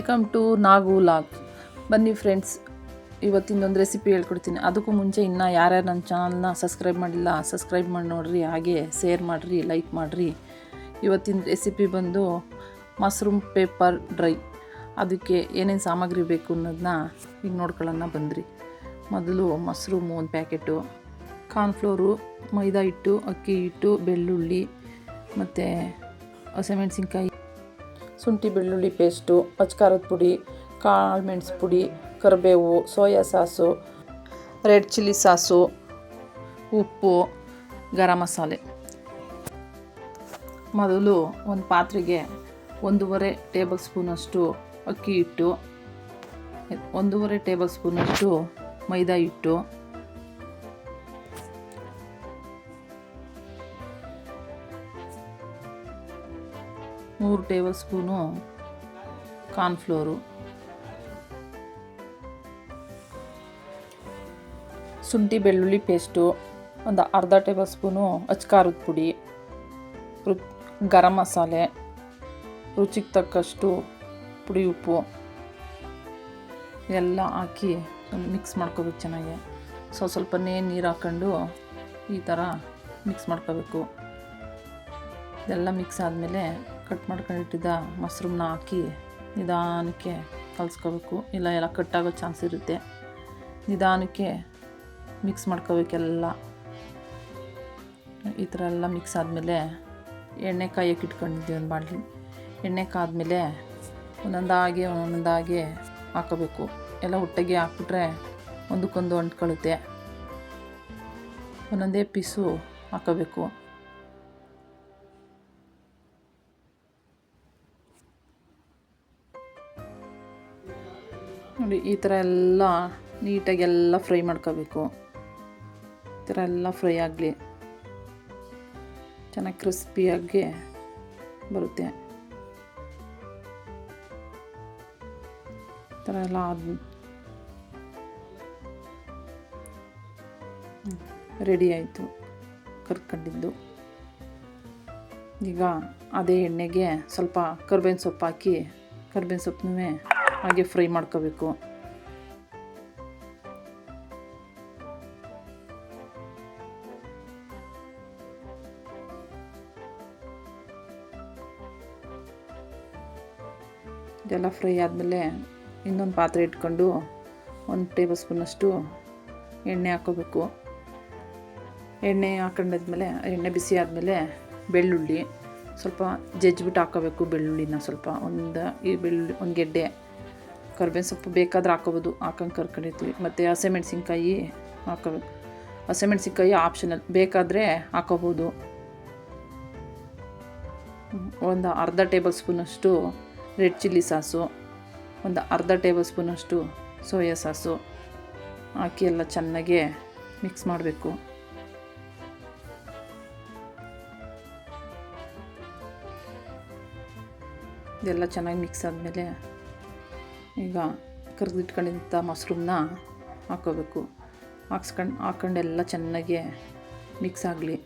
Welcome to Nagu log ಬನ್ನಿ friends ಇವತ್ತಿಂದೊಂದು recipe ಹೇಳ್ಕೊಡ್ತೀನಿ. ಅದಕ್ಕೂ ಮುಂಚೆ ಇನ್ನೂ ಯಾರ್ಯಾರು ನನ್ನ ಚಾನಲ್ನ ಸಬ್ಸ್ಕ್ರೈಬ್ ಮಾಡಿಲ್ಲ ಸಬ್ಸ್ಕ್ರೈಬ್ ಮಾಡಿ ನೋಡಿರಿ, ಹಾಗೆ ಶೇರ್ ಮಾಡಿರಿ ಲೈಕ್ ಮಾಡಿರಿ. ಇವತ್ತಿನ ರೆಸಿಪಿ ಬಂದು ಮಶ್ರೂಮ್ ಪೇಪರ್ ಡ್ರೈ ಅದಕ್ಕೆ ಏನೇನು ಸಾಮಗ್ರಿ ಬೇಕು ಅನ್ನೋದನ್ನ ಈಗ ನೋಡ್ಕೊಳ್ಳೋಣ ಬಂದ್ರಿ ಮೊದಲು ಮಶ್ರೂಮು ಒಂದು ಪ್ಯಾಕೆಟು ಕಾರ್ನ್ಫ್ಲೋರು ಮೈದಾ ಹಿಟ್ಟು, ಅಕ್ಕಿ ಹಿಟ್ಟು, ಬೆಳ್ಳುಳ್ಳಿ, ಮತ್ತು ಹಸಿಮೆಣ್ಸಿನ್ಕಾಯಿ. ಶುಂಠಿ, ಬೆಳ್ಳುಳ್ಳಿ ಪೇಸ್ಟು ಅಚ್ಕಾರದ ಪುಡಿ, ಕಾಳು ಮೆಣಸು ಪುಡಿ, ಕರಿಬೇವು, soya sauce, red chilli sauce, ಉಪ್ಪು, ಗರಂ ಮಸಾಲೆ. ಮೊದಲು ಒಂದು ಪಾತ್ರೆಗೆ ಒಂದೂವರೆ ಟೇಬಲ್ ಸ್ಪೂನಷ್ಟು ಅಕ್ಕಿ ಹಿಟ್ಟು, ಒಂದೂವರೆ ಟೇಬಲ್ ಸ್ಪೂನಷ್ಟು ಮೈದಾ ಹಿಟ್ಟು ಮೂರು ಟೇಬಲ್ ಸ್ಪೂನು ಕಾರ್ನ್ಫ್ಲೋರು ಶುಂಠಿ ಬೆಳ್ಳುಳ್ಳಿ ಪೇಸ್ಟು, ಒಂದು ಅರ್ಧ ಟೇಬಲ್ ಸ್ಪೂನು ಅಚ್ಕಾರದ ಪುಡಿ, ರು, ಗರಂ ಮಸಾಲೆ, ರುಚಿಗೆ ತಕ್ಕಷ್ಟು ಪುಡಿ ಉಪ್ಪು ಎಲ್ಲ ಹಾಕಿ ಮಿಕ್ಸ್ ಮಾಡ್ಕೋಬೇಕು ಚೆನ್ನಾಗಿ. ಸೊ ಸ್ವಲ್ಪನೇ ನೀರು ಹಾಕ್ಕೊಂಡು ಈ ಥರ ಮಿಕ್ಸ್ ಮಾಡ್ಕೋಬೇಕು. ಇದೆಲ್ಲ ಮಿಕ್ಸ್ ಆದಮೇಲೆ ಕಟ್ ಮಾಡ್ಕೊಂಡಿಟ್ಟಿದ್ದ ಮಶ್ರೂಮ್ನ ಹಾಕಿ ನಿಧಾನಕ್ಕೆ ಕಲಿಸ್ಕೋಬೇಕು. ಇಲ್ಲ, ಎಲ್ಲ ಕಟ್ಟಾಗೋ ಚಾನ್ಸ್ ಇರುತ್ತೆ. ನಿಧಾನಕ್ಕೆ ಮಿಕ್ಸ್ ಮಾಡ್ಕೋಬೇಕೆಲ್ಲ. ಈ ಥರ ಎಲ್ಲ ಮಿಕ್ಸ್ ಆದಮೇಲೆ ಎಣ್ಣೆ ಕಾಯಕ್ಕೆ ಒಂದು ಬಾಣಲಿ ಎಣ್ಣೆ ಕಾದ್ಮೇಲೆ ಒಂದೊಂದಾಗಿ ಒಂದೊಂದಾಗಿ ಹಾಕೋಬೇಕು. ಎಲ್ಲ ಒಟ್ಟಿಗೆ ಹಾಕ್ಬಿಟ್ರೆ ಒಂದಕ್ಕೊಂದು ಅಂಟ್ಕೊಳ್ಳುತ್ತೆ. ಒಂದೊಂದೇ ಪೀಸು ಹಾಕೋಬೇಕು. ನೋಡಿ, ಈ ಥರ ಎಲ್ಲ ನೀಟಾಗಿ ಎಲ್ಲ ಫ್ರೈ ಮಾಡ್ಕೋಬೇಕು. ಈ ಥರ ಎಲ್ಲ ಫ್ರೈ ಆಗಲಿ. ಚೆನ್ನಾಗಿ ಕ್ರಿಸ್ಪಿಯಾಗಿ ಬರುತ್ತೆ. ಈ ಥರ ಎಲ್ಲ ಆದ ರೆಡಿ ಆಯಿತು ಕರ್ಕೊಂಡಿದ್ದು. ಈಗ ಅದೇ ಎಣ್ಣೆಗೆ ಸ್ವಲ್ಪ ಕರ್ಬೇವಿನ ಸೊಪ್ಪು ಹಾಕಿ, ಕರ್ಬೇವಿನ ಸೊಪ್ಪನ್ನೂ ಹಾಗೆ ಫ್ರೈ ಮಾಡ್ಕೋಬೇಕು. ಇದೆಲ್ಲ ಫ್ರೈ ಆದಮೇಲೆ ಇನ್ನೊಂದು ಪಾತ್ರೆ ಇಟ್ಕೊಂಡು ಒಂದು ಟೇಬಲ್ ಸ್ಪೂನಷ್ಟು ಎಣ್ಣೆ ಹಾಕೋಬೇಕು ಎಣ್ಣೆ ಹಾಕೊಂಡಾದ್ಮೇಲೆ, ಎಣ್ಣೆ ಬಿಸಿ ಆದಮೇಲೆ ಬೆಳ್ಳುಳ್ಳಿ ಸ್ವಲ್ಪ ಜಜ್ಜಿಬಿಟ್ಟು ಹಾಕೋಬೇಕು ಬೆಳ್ಳುಳ್ಳಿನ ಸ್ವಲ್ಪ. ಒಂದು ಈ ಬೆಳ್ಳುಳ್ಳಿ, ಒಂದು ಗೆಡ್ಡೆ ಕರ್ಬೇವಿನ ಸೊಪ್ಪು ಬೇಕಾದ್ರೆ ಹಾಕೋಬೋದು ಹಾಕೊಂಡು ಕರ್ಕೊಂಡಿರ್ತೀವಿ. ಮತ್ತು ಹಸಿಮೆಣ್ಸಿನ್ಕಾಯಿ ಹಾಕೋಬೇಕು ಹಸಿಮೆಣ್ಸಿನ್ಕಾಯಿ ಆಪ್ಷನಲ್ ಬೇಕಾದರೆ ಹಾಕೋಬೋದು ಒಂದು ಅರ್ಧ ಟೇಬಲ್ ಸ್ಪೂನಷ್ಟು ರೆಡ್ ಚಿಲ್ಲಿ ಸಾಸು, ಒಂದು ಅರ್ಧ ಟೇಬಲ್ ಸ್ಪೂನಷ್ಟು ಸೋಯಾ ಸಾಸು ಹಾಕಿ ಎಲ್ಲ ಚೆನ್ನಾಗಿ ಮಿಕ್ಸ್ ಮಾಡಬೇಕು. ಇದೆಲ್ಲ ಚೆನ್ನಾಗಿ ಮಿಕ್ಸ್ ಆದಮೇಲೆ ಈಗ ಕರೆದಿಟ್ಕೊಂಡಿದ್ದ ಮಶ್ರೂಮ್ನ ಹಾಕೋಬೇಕು. ಹಾಕ್ಸ್ಕೊಂಡು, ಹಾಕ್ಕೊಂಡೆಲ್ಲ ಚೆನ್ನಾಗಿ ಮಿಕ್ಸ್ ಆಗಲಿ.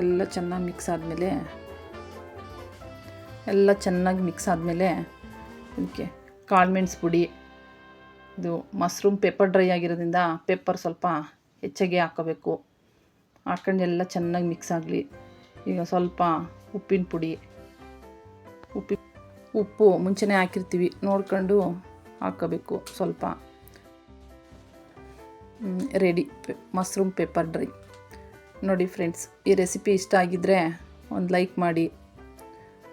ಎಲ್ಲ ಚೆನ್ನಾಗಿ ಮಿಕ್ಸ್ ಆದಮೇಲೆ, ಎಲ್ಲ ಚೆನ್ನಾಗಿ ಮಿಕ್ಸ್ ಆದಮೇಲೆ ಅದಕ್ಕೆ ಕಾಳು ಮೆಣಸು ಪುಡಿ, ಇದು ಮಶ್ರೂಮ್ ಪೆಪ್ಪರ್ ಡ್ರೈ ಆಗಿರೋದ್ರಿಂದ ಪೆಪ್ಪರ್ ಸ್ವಲ್ಪ ಹೆಚ್ಚಾಗಿ ಹಾಕೋಬೇಕು. ಹಾಕೊಂಡು ಎಲ್ಲ ಚೆನ್ನಾಗಿ ಮಿಕ್ಸ್ ಆಗಲಿ. ಈಗ ಸ್ವಲ್ಪ ಉಪ್ಪಿನ ಪುಡಿ ಉಪ್ಪಿ ಉಪ್ಪು ಮುಂಚೆನೇ ಹಾಕಿರ್ತೀವಿ. ನೋಡ್ಕೊಂಡು ಹಾಕೋಬೇಕು ಸ್ವಲ್ಪ. ರೆಡಿ ಮಶ್ರೂಮ್ ಪೇಪರ್ ಡ್ರೈ ನೋಡಿ ಫ್ರೆಂಡ್ಸ್ ಈ ರೆಸಿಪಿ ಇಷ್ಟ ಆಗಿದ್ದರೆ ಒಂದು ಲೈಕ್ ಮಾಡಿ,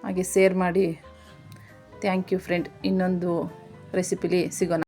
ಹಾಗೆ ಶೇರ್ ಮಾಡಿ. ಥ್ಯಾಂಕ್ ಯು ಫ್ರೆಂಡ್ ಇನ್ನೊಂದು ರೆಸಿಪಿಲಿ ಸಿಗೋಣ.